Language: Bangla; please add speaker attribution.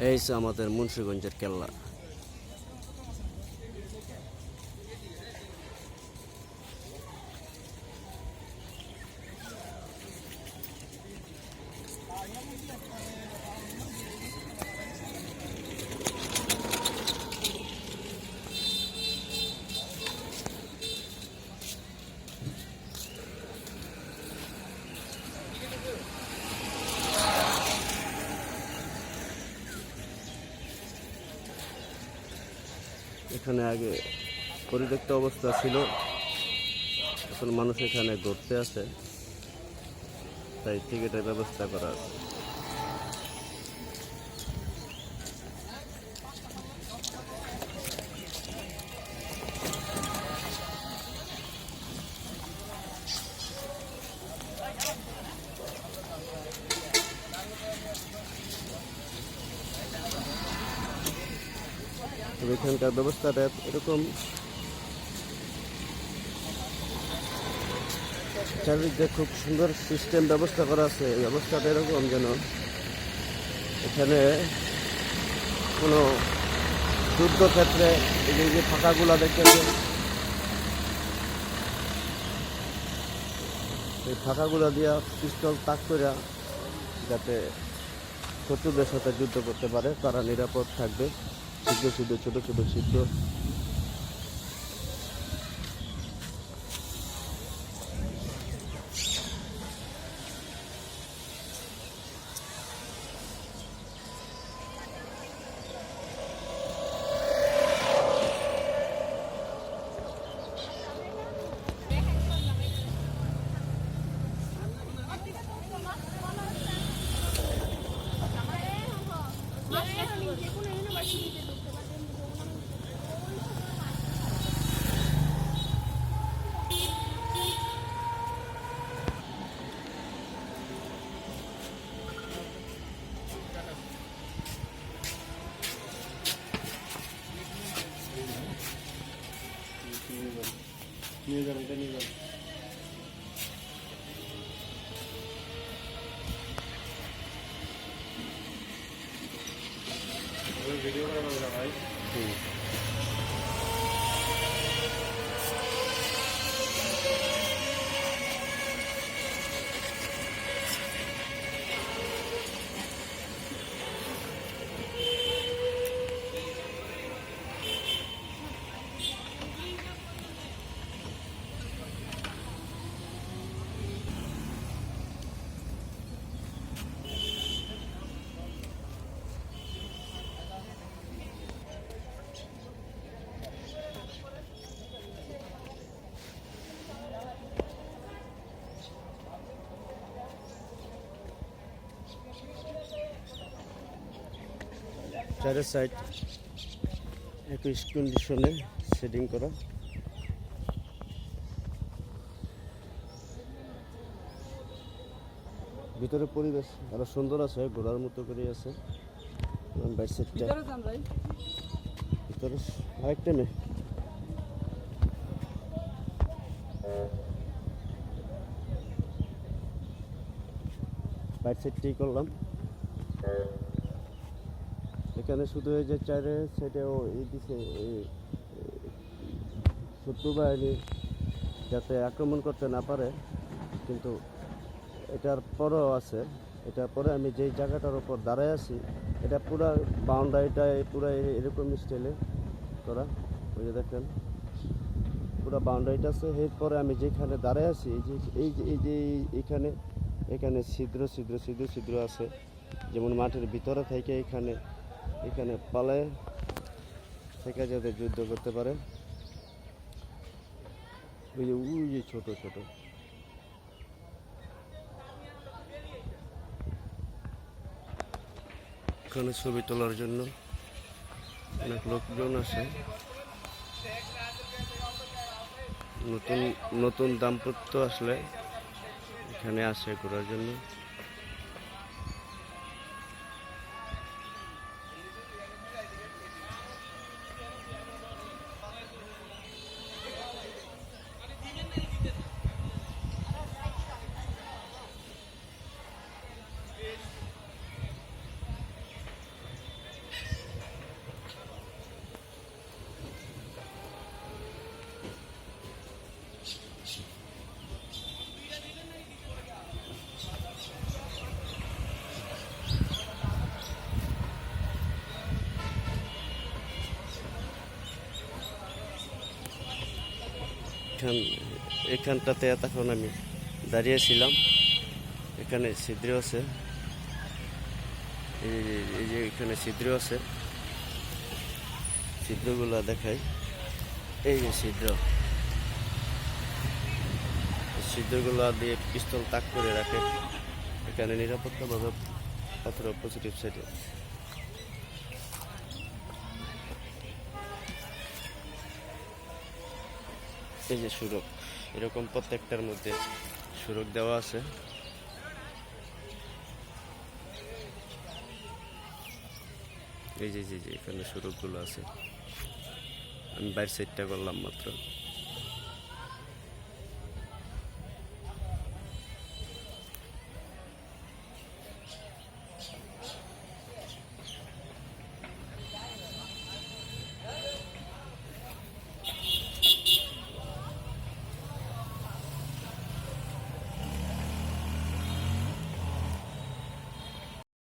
Speaker 1: এই আমাদের মুন্সীগঞ্জের কেল্লা। এখানে আগে পরিত্যক্ত অবস্থা ছিল। এখন মানুষ এখানে ঘুরতে আসে। তাই টিকিটের ব্যবস্থা করা আছে। এখানকার ব্যবস্থাটা এরকম। চারিদিকে খুব সুন্দর সিস্টেম ব্যবস্থা করা আছে। এই ব্যবস্থাটা এরকম যেন এখানে কোনো যুদ্ধক্ষেত্রে এই যে- ফাঁকাগুলা দেখতেছেন এই ফাঁকাগুলা দিয়া পিস্তল তাক করে যাতে শত্রুদের সাথে যুদ্ধ করতে পারে, তারা নিরাপদ থাকবে। ছিদ্র ছিদ্র ছোট ছোট ছিদ্র নিয়ে যান এটা নিয়ে যান ভিডিও করে ভাই হুম চারের সাইড একই কন্ডিশনে সেটিং করা। ভিতরে পরিবেশ আরও সুন্দর আছে ঘোরার মতো করে আছে। ভিতরে আরেকটা নেই। বাইর সাইডটাই করলাম। এখানে শুধু এই যে চারে সেটাও এই দিছে, এই শত্রু বাহিনী যাতে আক্রমণ করতে না পারে। কিন্তু এটার পরও আছে, এটার পরে আমি যেই জায়গাটার উপর দাঁড়ায় আছি, এটা পুরা বাউন্ডারিটা পুরো এরকম স্টাইলে করা। ওই যে দেখেন, পুরো বাউন্ডারিটা আছে। এরপরে আমি যেখানে দাঁড়ায় আছি, এই যে এই যে এই যে, এখানে এখানে ছিদ্র ছিদ্র ছিদ্র ছিদ্র আছে। যেমন মাঠের ভিতরে থেকে এখানে এখানে পালায় থেকে যাতে যুদ্ধ করতে পারে। ওই যে ওই যে ছোট ছোট। এখানে ছবি তোলার জন্য অনেক লোকজন আসে। নতুন নতুন দাম্পত্য আসলে এখানে আসে ঘোরার জন্য। এখান, এখানটাতে এতক্ষণ আমি দাঁড়িয়েছিলাম এখানে ছিদ্র আছে। এই যে- এখানে ছিদ্র আছে। ছিদ্রগুলো দেখাই। এই যে ছিদ্র। ছিদ্রগুলো দিয়ে পিস্তল তাক করে রাখে। এখানে নিরাপত্তাভাবে পাথর পজিটিভ সাইডে এই যে সুরক, এরকম প্রত্যেকটার মধ্যে সুরক দেওয়া আছে। এই যে যে এখানে সুরকগুলো আছে। আমি বাইরের সাইডটা করলাম মাত্র।